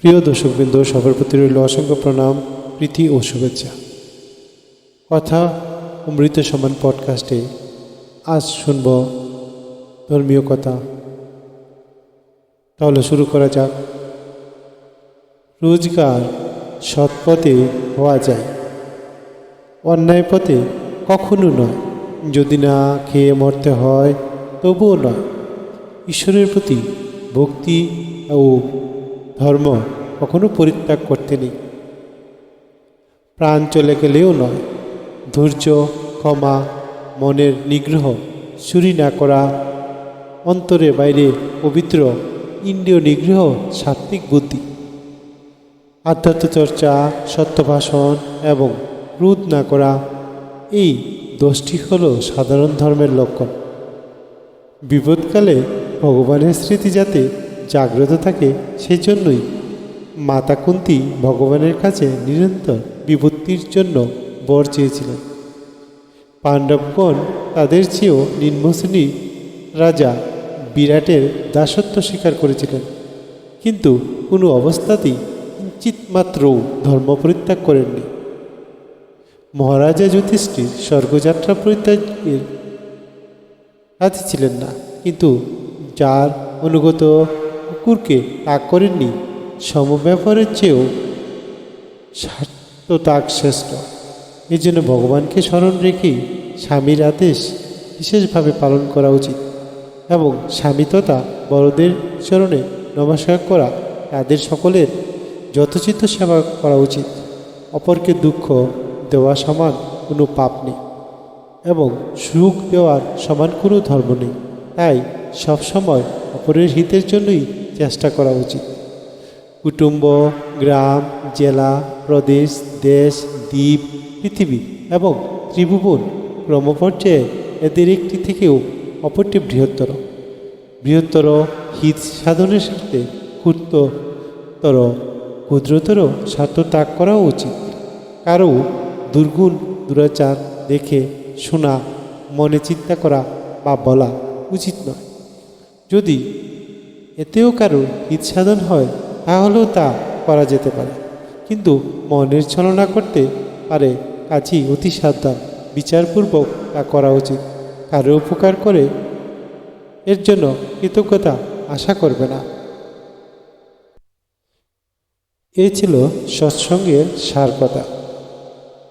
প্রিয় দর্শকবৃন্দ, সবার প্রতি রইল অসংখ্য প্রণাম, প্রীতি ও শুভেচ্ছা। কথা অমৃত সমান পডকাস্টে আজ শুনব ধর্মীয় কথা। তাহলে শুরু করা যাক। রোজগার সৎ পথে হওয়া যায়। অন্যায় পথে কখনো নয়। যদি না খেয়ে মরতে হয়, তবুও নয়। ঈশ্বরের প্রতি ভক্তি ও ধর্ম কখনো পরিত্যাগ করতে নেই। প্রাণ চলে গেলেও নয়। ধৈর্য, ক্ষমা, মনের নিগ্রহ চুরি না করা, অন্তরে বাইরে পবিত্র ইন্দ্রিয় নিগ্রহ সাত্বিক বুদ্ধি। আধ্যাত্ম চর্চা, সত্যভাষণ এবং ক্রোধ না করা, এই দশটি হল সাধারণ ধর্মের লক্ষণ। বিপদকালে ভগবানের স্মৃতি যাতে জাগ্রত থাকে সেই জন্যই মাতা কুন্তি ভগবানের কাছে নিরন্তর বিপত্তির জন্য বর চেয়েছিলেন। পাণ্ডবগণ তাদের চেয়েও নিম্নশ্রেণী রাজা বিরাটের দাসত্ব স্বীকার করেছিলেন। কিন্তু কোনো অবস্থাতেই কিঞ্চিত মাত্রও ধর্ম পরিত্যাগ করেননি। মহারাজা যুধিষ্ঠির স্বর্গযাত্রা পরিত্যাগের রাজি ছিলেন না, কিন্তু যার অনুগত কুকুরকে তাক করেননি সমব্যাপারের চেয়েও স্বার্থ তাক শ্রেষ্ঠ। এই জন্য ভগবানকে স্মরণ রেখেই স্বামীর আদেশ বিশেষভাবে পালন করা উচিত এবং স্বামী তথা বড়দের চরণে নমস্কার করা তাদের সকলের যথোচিত সেবা করা উচিত। অপরকে দুঃখ দেওয়া সমান কোনো পাপ নেই এবং সুখ দেওয়ার সমান কোনো ধর্ম নেই। তাই সবসময় অপরের হিতের জন্যই চেষ্টা করা উচিত। কুটুম্ব, গ্রাম, জেলা, প্রদেশ, দেশ, দ্বীপ, পৃথিবী এবং ত্রিভুবন ক্রমপর্যায়ে এদের একটি থেকেও অপরটি বৃহত্তর। বৃহত্তর হিত সাধনের সাথে ক্ষুদ্রতর ক্ষুদ্রতর স্বার্থ ত্যাগ করা উচিত। কারও দুর্গুণ, দুরাচার দেখে, শোনা, মনে চিন্তা করা বা বলা উচিত নয়। যদি এতেও কারও সাধন হয় তাহলেও তা করা যেতে পারে। কিন্তু মনের ছলনা করতে পারে কাজই অতি সাবধান, বিচারপূর্বক তা করা উচিত। কারও উপকার করে এর জন্য কৃতজ্ঞতা আশা করবে না। এই ছিল সৎসঙ্গের সার কথা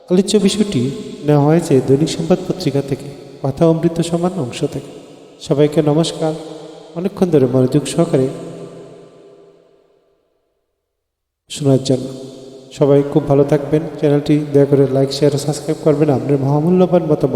আলোচ্য বিষয়টি নেওয়া হয়েছে দৈনিক সংবাদ পত্রিকা থেকে। কথা অমৃত সমান অংশ থেকে। সবাইকে নমস্কার। অনেকক্ষণ ধরে মনোযোগ সহকারে শোনার জন্য। সবাই খুব ভালো থাকবেন। চ্যানেলটি দয়া করে লাইক, শেয়ার, সাবস্ক্রাইব করবেন। আপনার মহামূল্যবান মতামত।